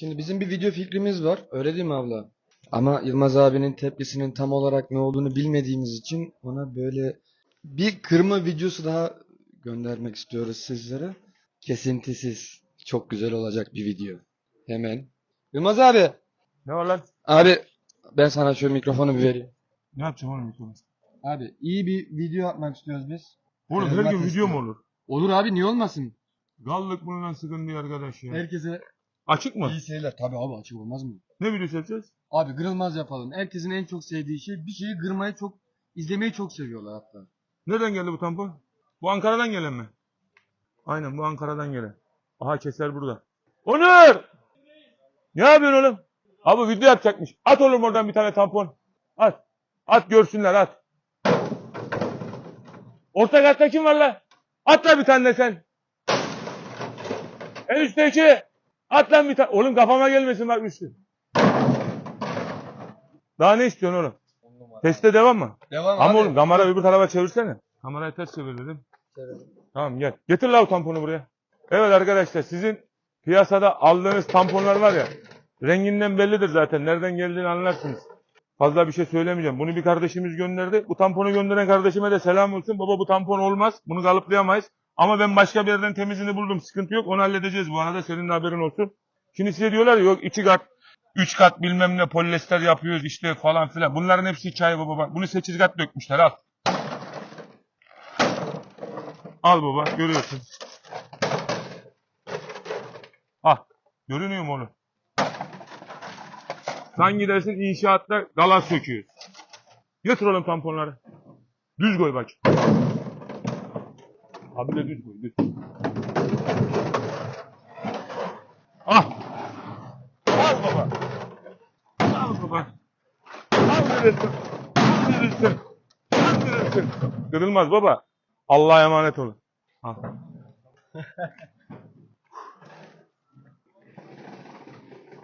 Şimdi bizim bir video fikrimiz var. Öyle değil mi abla? Ama Yılmaz abinin tepkisinin tam olarak ne olduğunu bilmediğimiz için ona böyle bir kırma videosu daha göndermek istiyoruz sizlere. Kesintisiz. Çok güzel olacak bir video. Hemen. Yılmaz abi. Ne var lan? Abi ben sana şu mikrofonu bir vereyim. Ne yapacağım oğlum mikrofonu? Abi iyi bir video atmak istiyoruz biz. Oğlum Senin her gün video mu olur? Olur abi niye olmasın? Gallık bundan sıkıntı arkadaş ya. Herkese Açık mı? iyi seyirler. Tabii abi açık olmaz mı? Ne videosu yapacağız? Abi kırılmaz yapalım. Herkesin en çok sevdiği şey bir şeyi kırmayı çok izlemeyi çok seviyorlar hatta. Nereden geldi bu tampon? Bu Ankara'dan gelen mi? Aynen bu Ankara'dan gelen. Aha keser burada. Onur! Ne yapıyorsun oğlum? Abi video yapacakmış. At oğlum oradan bir tane tampon. At. At görsünler at. Orta katta kim var lan? At lan bir tane de sen. En üstteki. At lan bir tane. Oğlum kafama gelmesin bak üstü. Daha ne istiyorsun oğlum? Teste devam mı? Devam Ama oğlum kamera öbür tarafa çevirsene. Kamerayı ters çevir dedim. Tamam gel. Getir la o tamponu buraya. Evet arkadaşlar sizin piyasada aldığınız tamponlar var ya. Renginden bellidir zaten. Nereden geldiğini anlarsınız. Fazla bir şey söylemeyeceğim. Bunu bir kardeşimiz gönderdi. Bu tamponu gönderen kardeşime de selam olsun. Baba bu tampon olmaz. Bunu kalıplayamayız. Ama ben başka bir yerden temizini buldum. Sıkıntı yok. Onu halledeceğiz bu arada. Senin de haberin olsun. Şimdi size diyorlar ya yok iki kat, üç kat bilmem ne polyester yapıyoruz işte falan filan. Bunların hepsi hikaye baba. Bak, Bunu sekiz kat dökmüşler al. Al baba görüyorsun. Ah görünüyor mu oğlum? Sen gidersin inşaatta galas söküyoruz. Götür oğlum tamponları. Düz koy bak. Abi de düz koy düz. Ah. Al baba. Al baba. Al verirsin. Al verirsin. Al verirsin. Kırılmaz baba. Allah'a emanet olun. Al.